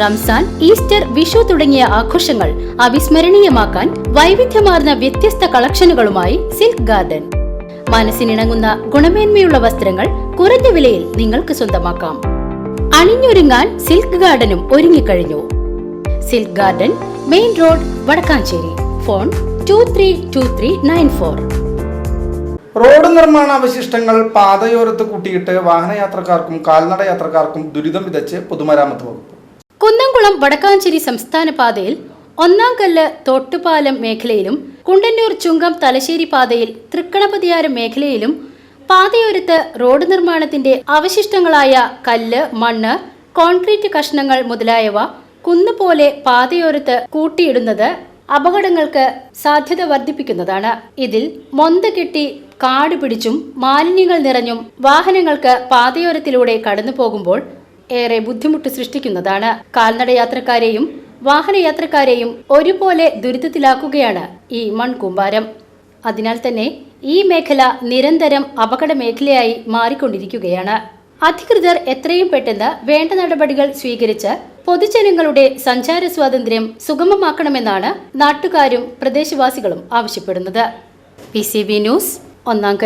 Ramzan Easter Vishu തുടങ്ങിയ ആഘോഷങ്ങൾ അവിസ്മരണീയമാക്കാൻ വൈവിധ്യമാർന്ന വ്യത്യസ്ത കളക്ഷനുകളുമായി സിൽക്ക് ഗാർഡൻ. മനസ്സിനിണങ്ങുന്ന ഗുണമേന്മയുള്ള വസ്ത്രങ്ങൾ കുറഞ്ഞ വിലയിൽ നിങ്ങൾക്ക് സ്വന്തമാക്കാം. അണിഞ്ഞൊരുങ്ങാൻ സിൽക്ക് ഗാർഡനും ഒരുങ്ങിക്കഴിഞ്ഞു. Silk garden main road Vadakkanchery. Phone two three two three nine four road നിർമ്മാണ അവശിഷ്ടങ്ങൾ പാതയോരത്ത് കൂട്ടിയിട്ട് വാഹനയാത്രക്കാർക്കും കാൽനട യാത്രക്കാർക്കും ദുരിതം വിതച്ച് പൊതുമരാമത്ത് വകുപ്പ്. കുന്നംകുളം വടക്കാഞ്ചേരി സംസ്ഥാന പാതയിൽ ഒന്നാം കല്ല് തോട്ടുപാലം മേഖലയിലും കുണ്ടന്നൂർ ചുങ്കം തലശ്ശേരി പാതയിൽ തൃക്കണപതിയാരം മേഖലയിലും പാതയോരത്ത് റോഡ് നിർമ്മാണത്തിന്റെ അവശിഷ്ടങ്ങളായ കല്ല് മണ്ണ് കോൺക്രീറ്റ് കഷ്ണങ്ങൾ മുതലായവ കുന്നുപോലെ പാതയോരത്ത് കൂട്ടിയിടുന്നത് അപകടങ്ങൾക്ക് സാധ്യത വർദ്ധിപ്പിക്കുന്നതാണ്. ഇതിൽ മൊന്ത കെട്ടി കാട് പിടിച്ചും മാലിന്യങ്ങൾ നിറഞ്ഞും വാഹനങ്ങൾക്ക് പാതയോരത്തിലൂടെ കടന്നു പോകുമ്പോൾ ഏറെ ബുദ്ധിമുട്ട് സൃഷ്ടിക്കുന്നതാണ്. കാൽനടയാത്രക്കാരെയും വാഹനയാത്രക്കാരെയും ഒരുപോലെ ദുരിതത്തിലാക്കുകയാണ് ഈ മൺകൂമ്പാരം. അതിനാൽ തന്നെ ഈ മേഖല നിരന്തരം അപകട മേഖലയായി മാറിക്കൊണ്ടിരിക്കുകയാണ്. അധികൃതർ എത്രയും പെട്ടെന്ന് വേണ്ട നടപടികൾ സ്വീകരിച്ച് പൊതുജനങ്ങളുടെ സഞ്ചാര സ്വാതന്ത്ര്യം സുഗമമാക്കണമെന്നാണ് നാട്ടുകാരും പ്രദേശവാസികളും ആവശ്യപ്പെടുന്നത്. പി ന്യൂസ് ഒന്നാം